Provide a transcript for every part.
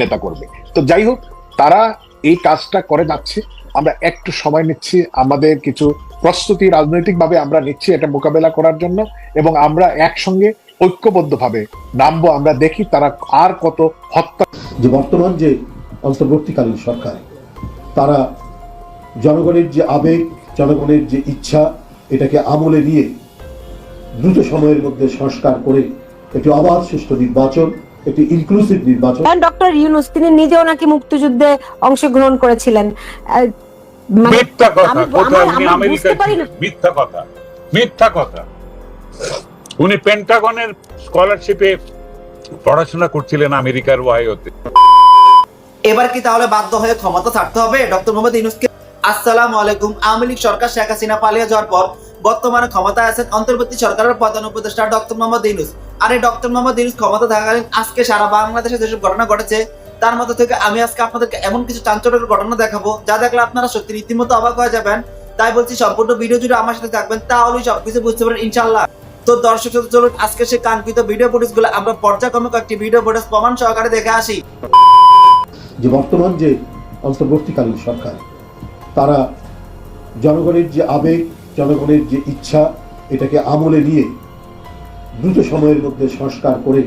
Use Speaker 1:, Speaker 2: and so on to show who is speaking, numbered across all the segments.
Speaker 1: নেতা করবে তো যাই হোক, তারা এই কাজটা করে যাচ্ছে। আমরা একটু সময় নিচ্ছি, আমাদের কিছু প্রস্তুতি রাজনৈতিকভাবে আমরা নিচ্ছি এটা মোকাবেলা করার জন্য এবং আমরা একসঙ্গে ঐক্যবদ্ধভাবে নামবো, আমরা দেখি তারা আর কত হত্যা
Speaker 2: যে বর্তমান যে অন্তর্বর্তীকালীন সরকার, তারা জনগণের যে আবেগ, জনগণের যে ইচ্ছা, এটাকে আমলে নিয়ে দ্রুত সময়ের মধ্যে সংস্কার করে একটি অবাধ সুষ্ঠু নির্বাচন একটি ইনক্লুসিভ নির্বাচন।
Speaker 3: ডক্টর ইউনুস তিনি নিজেও নাকি মুক্তিযুদ্ধে অংশগ্রহণ করেছিলেন। মানে
Speaker 4: মিথ্যা কথা কোথায় উনি আমেরিকা। মিথ্যা কথা মিথ্যা কথা। উনি পেন্টাগনের স্কলারশিপে পড়াশোনা করছিলেন আমেরিকার ওয়াইওতে।
Speaker 5: এবার কি তাহলে বাধ্য হয়ে ক্ষমতা ছাড়তে হবে? ডক্টর মোহাম্মদ ইউনুসকে আসসালামু আলাইকুম। আওয়ামী লীগ সরকার শেখ হাসিনা পালিয়ে যাওয়ার পর বর্তমানে ক্ষমতায় আছেন অন্তর্বর্তী সরকারের প্রধান উপদেষ্টা ডক্টর মোহাম্মদ ইউনুস। আর এই ডক্টর মোহাম্মদ ইউনুস ক্ষমতা থাকাকালীন আজকে সারা বাংলাদেশে যেসব ঘটনা ঘটেছে, তার মধ্যে থেকে আমি আজকে আপনাদেরকে এমন কিছু চাঞ্চল্যকর ঘটনা দেখাবো, যা দেখলে আপনারা সত্যি রীতিমতো অবাক হয়ে যাবেন। তাই বলছি সম্পূর্ণ ভিডিও জুড়ে আমার সাথে থাকবেন, তাহলেই সবকিছু বুঝতে পারেন ইনশাল্লাহ তো দর্শক চলুন আজকে সেই কাঙ্ক্ষিত ভিডিও ফুটেজগুলো আমরা পর্যায়ক্রমে কয়েকটি ভিডিও ফুটেজ প্রমাণ সহকারে দেখে আসি।
Speaker 2: যে বর্তমান যে অন্তর্বর্তীকালীন সরকার, তারা জনগণের যে আবেগ জনগণের যে ইচ্ছা, এটাকে আমলে নিয়ে দ্রুত সময়ের মধ্যে সংস্কার করে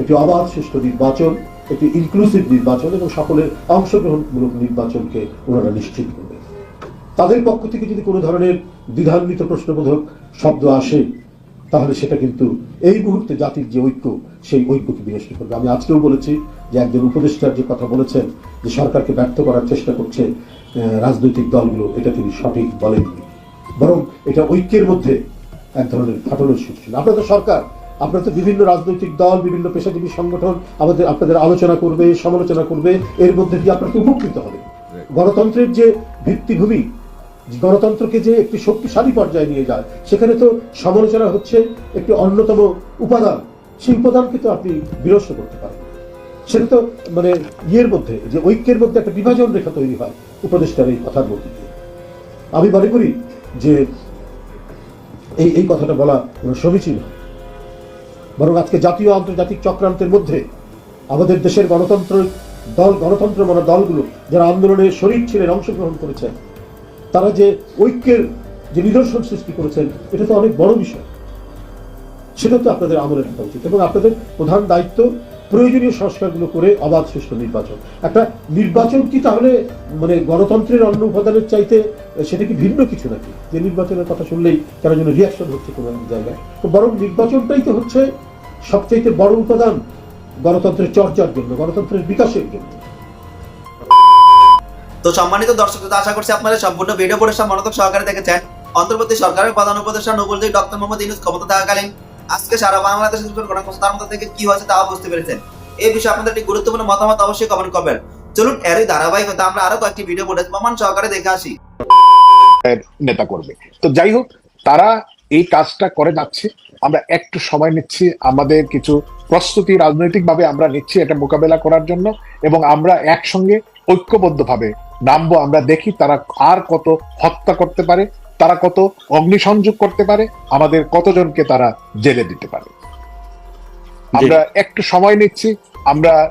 Speaker 2: একটি অবাধ সুষ্ঠু নির্বাচন, একটি ইনক্লুসিভ নির্বাচন এবং সকলের অংশগ্রহণমূলক নির্বাচনকে ওনারা নিশ্চিত করবে। তাদের পক্ষ থেকে যদি কোনো ধরনের দ্বিধান্বিত প্রশ্নবোধক শব্দ আসে, তাহলে সেটা কিন্তু এই মুহূর্তে জাতির যে ঐক্য, সেই ঐক্যকে বিনষ্ট করবে। আমি আজকেও বলেছি যে একজন উপদেষ্টার যে কথা বলেছেন, যে সরকারকে ব্যর্থ করার চেষ্টা করছে রাজনৈতিক দলগুলো, এটা তিনি সঠিক বলেননি। বরং এটা ঐক্যের মধ্যে এক ধরনের ফাটলের সৃষ্টি আপনাদের সরকার আপনারা তো বিভিন্ন রাজনৈতিক দল বিভিন্ন পেশাজীবী সংগঠন আমাদের আপনাদের আলোচনা করবে সমালোচনা করবে এর মধ্যে দিয়ে আপনাকে উপকৃত হবে। গণতন্ত্রের যে ভিত্তিভূমি গণতন্ত্রকে যে একটি শক্তিশালী পর্যায়ে নিয়ে যায় সেখানে তো সমালোচনা হচ্ছে একটি অন্যতম উপাদান। সেই উপাদানকে তো আপনি বিরস্ত করতে পারেন। সেটা তো মানে ইয়ের মধ্যে যে ঐক্যের মধ্যে একটা বিভাজন রেখা তৈরি হয় উপদেষ্টার এই কথার মধ্যে দিয়ে। আমি মনে করি যে এই এই কথাটা বলা কোনো সমীচীন বরং আজকে জাতীয় আন্তর্জাতিক চক্রান্তের মধ্যে আমাদের দেশের গণতন্ত্র, দল, গণতন্ত্র মানে দলগুলো যারা আন্দোলনে শরীর ছিলেন, অংশগ্রহণ করেছেন, তারা যে ঐক্যের যে নিদর্শন সৃষ্টি করেছেন, এটা তো অনেক বড় বিষয়। সেটা তো আপনাদের আমলে রাখা উচিত এবং আপনাদের প্রধান দায়িত্ব প্রয়োজনীয় সংস্কারগুলো করে অবাধ সুষ্ঠু নির্বাচন। একটা নির্বাচন কি তাহলে মানে গণতন্ত্রের অন্য উপাদানের চাইতে, সেটা কি ভিন্ন কিছু নাকি? যে নির্বাচনের কথা শুনলেই কেন যেন রিয়াকশন হচ্ছে কোনো জায়গায়। তো বরং নির্বাচনটাই তো হচ্ছে সবচাইতে বড় উপাদান গণতন্ত্রের চর্চার জন্য, গণতন্ত্রের বিকাশের জন্য।
Speaker 5: তো সম্মানিত দর্শক আশা করছি আপনারা সম্পূর্ণ ভিডিও পড়ে মনোযোগ সহকারে দেখেছেন। অন্তর্বর্তী সরকারের প্রধান উপদেষ্টা নবুল ডক্টর মোহাম্মদ ইউনুস ক্ষমতা থাকাকালীন আজকে সারা বাংলাদেশের যে ঘটনা তার মধ্যে থেকে কি হয়েছে তাও বুঝতে পেরেছেন। এই বিষয়ে আপনাদের একটি গুরুত্বপূর্ণ মতামত অবশ্যই কমেন্ট করবেন। চলুন, এরই ধারাবাহিকতা আমরা আরও কয়েকটি ভিডিও ফুটেজ প্রমাণ সহকারে দেখে আসি।
Speaker 1: নেতা করবে। তো যাই হোক, তারা এই কাজটা করে যাচ্ছে। আমরা একটু সময় নিচ্ছি আমাদের কিছু প্রস্তুতি রাজনৈতিকভাবে আমরা নিচ্ছি এটা মোকাবেলা করার জন্য এবং আমরা একসঙ্গে ঐক্যবদ্ধভাবে নামবো, আমরা দেখি তারা আর কত হত্যা করতে পারে। তারা কত অগ্নিসংযোগ করতে পারে আমাদের কতজনকে তারা জেলে দিতে পারে? আমরা একটু সময় নিচ্ছি আমরা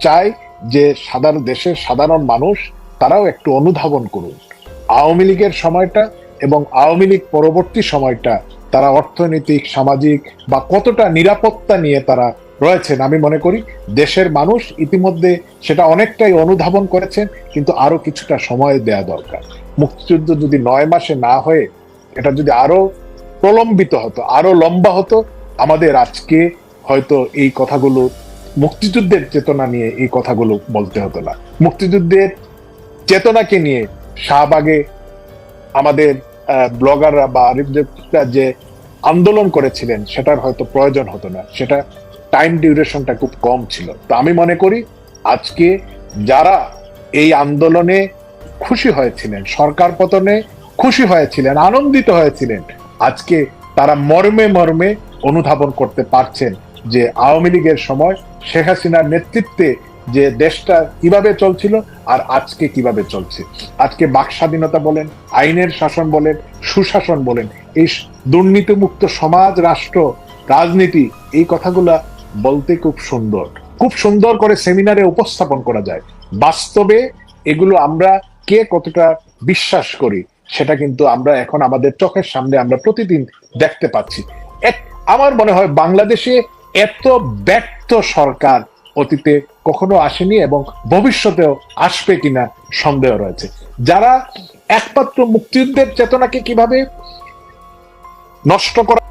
Speaker 1: চাই যে সাধারণ দেশের সাধারণ মানুষ তারাও একটু অনুধাবন করুন আওয়ামী লীগের সময়টা এবং আওয়ামী লীগ পরবর্তী সময়টা তারা অর্থনৈতিক সামাজিক বা কতটা নিরাপত্তা নিয়ে তারা রয়েছেন আমি মনে করি দেশের মানুষ ইতিমধ্যে সেটা অনেকটাই অনুধাবন করেছেন কিন্তু আরও কিছুটা সময় দেয়া দরকার। মুক্তিযুদ্ধ যদি নয় মাসে না হয়ে, এটা যদি আরও প্রলম্বিত হতো, আরও লম্বা হতো, আমাদের আজকে হয়তো এই কথাগুলো, মুক্তিযুদ্ধের চেতনা নিয়ে এই কথাগুলো বলতে হতো না। মুক্তিযুদ্ধের চেতনাকে নিয়ে শাহবাগে আমাদের ব্লগাররা বা আরিফদেবরা যে আন্দোলন করেছিলেন, সেটার হয়তো প্রয়োজন হতো না। সেটা টাইম ডিউরেশনটা খুব কম ছিল। তো আমি মনে করি, আজকে যারা এই আন্দোলনে খুশি হয়েছিলেন। সরকার পতনে খুশি হয়েছিলেন, আনন্দিত হয়েছিলেন। আজকে তারা মর্মে মর্মে অনুধাবন করতে পারছেন যে আওয়ামী লীগের সময় শেখ হাসিনার নেতৃত্বে যে দেশটা কীভাবে চলছিল আর আজকে কীভাবে চলছে। আজকে বাক স্বাধীনতা বলেন, আইনের শাসন বলেন, সুশাসন বলেন, এই দুর্নীতিমুক্ত সমাজ, রাষ্ট্র, রাজনীতি, এই কথাগুলা বলতে খুব সুন্দর। খুব সুন্দর করে সেমিনারে উপস্থাপন করা যায়। বাস্তবে এগুলো আমরা কে কতটা বিশ্বাস করি, সেটা কিন্তু আমরা এখন আমাদের চোখের সামনে আমরা প্রতিদিন দেখতে পাচ্ছি। আমার মনে হয় বাংলাদেশে এত ব্যর্থ সরকার অতীতে কখনো আসেনি এবং ভবিষ্যতেও আসবে কিনা সন্দেহ রয়েছে। যারা একমাত্র মুক্তিযুদ্ধের চেতনাকে কীভাবে নষ্ট করা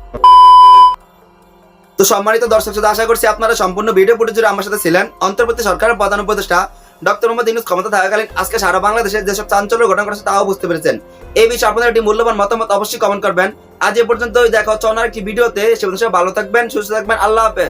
Speaker 5: তো সম্মানিত দর্শক শ্রোতা, আশা করছি আপনারা সম্পূর্ণ ভিডিও ফুটেজ আমার সাথে ছিলেন। অন্তর্বর্তী সরকারের প্রধান উপদেষ্টা ডক্টর মোহাম্মদ ইউনুস ক্ষমতা থাকাকালীন আজকে সারা বাংলাদেশে যেসব চাঞ্চল্য ঘটনা ঘটেছে তাও বুঝতে পেরেছেন। এই বিষয়ে আপনাদের একটি মূল্যবান মতামত অবশ্যই কমেন্ট করবেন। আজ এ পর্যন্ত দেখা হচ্ছে অন্য একটি ভিডিওতে। সে ভালো থাকবেন, সুস্থ থাকবেন, আল্লাহ হাফেজ।